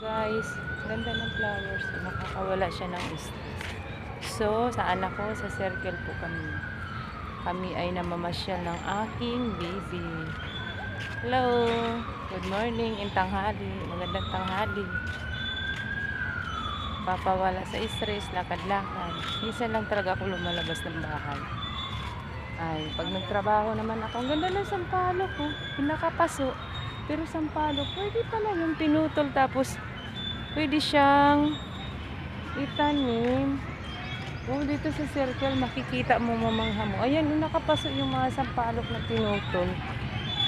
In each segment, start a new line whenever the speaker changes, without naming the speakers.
Guys, ganda ng flowers. Nakakawala siya ng stress. So, sa anak ko, sa circle po kami. Kami ay namamasyal ng aking baby. Hello! Good morning and tanghali. Magandang tanghali. Papawala sa stress, lakad-lakad. Minsan lang talaga ako lumalabas ng bahay. Ay, pag nagtrabaho naman ako, ang ganda ng sampalok ko. Pinakapaso. Pero sampalok, pwede pala yung pinutol tapos pwede siyang itanim. Oh, dito sa circle, makikita mo mamangha mo. Ayan, nakapasok yung mga sampalok na pinutol.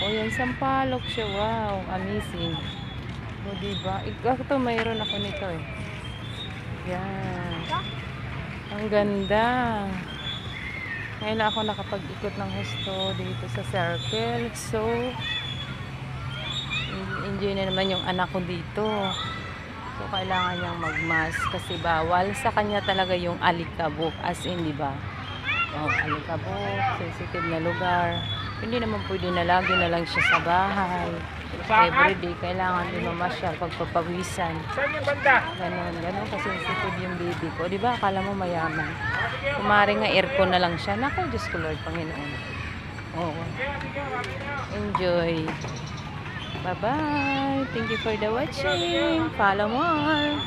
O yan, sampalok siya. Wow, amazing. O, diba? Ikaw to, mayroon ako nito eh. Yan. Ang ganda. Ngayon ako nakapag-ikot ng husto dito sa circle. So, enjoy na naman yung anak ko dito. So, kailangan niyang magmask kasi bawal sa kanya talaga yung alikabok. As in, di ba? Oh, alikabok, sensitive na lugar. Hindi naman pwede na lagi na lang siya sa bahay. Everyday, kailangan din mamasyal pagpapawisan.
Saan yung banda?
Ganon, ganon kasi sensitive yung baby ko. Di ba? Akala mo mayaman. Kumari nga aircon na lang siya. Naku, Diyos ko Lord, Panginoon. Oo. Enjoy. Bye-bye. Thank you for the watching. Follow more.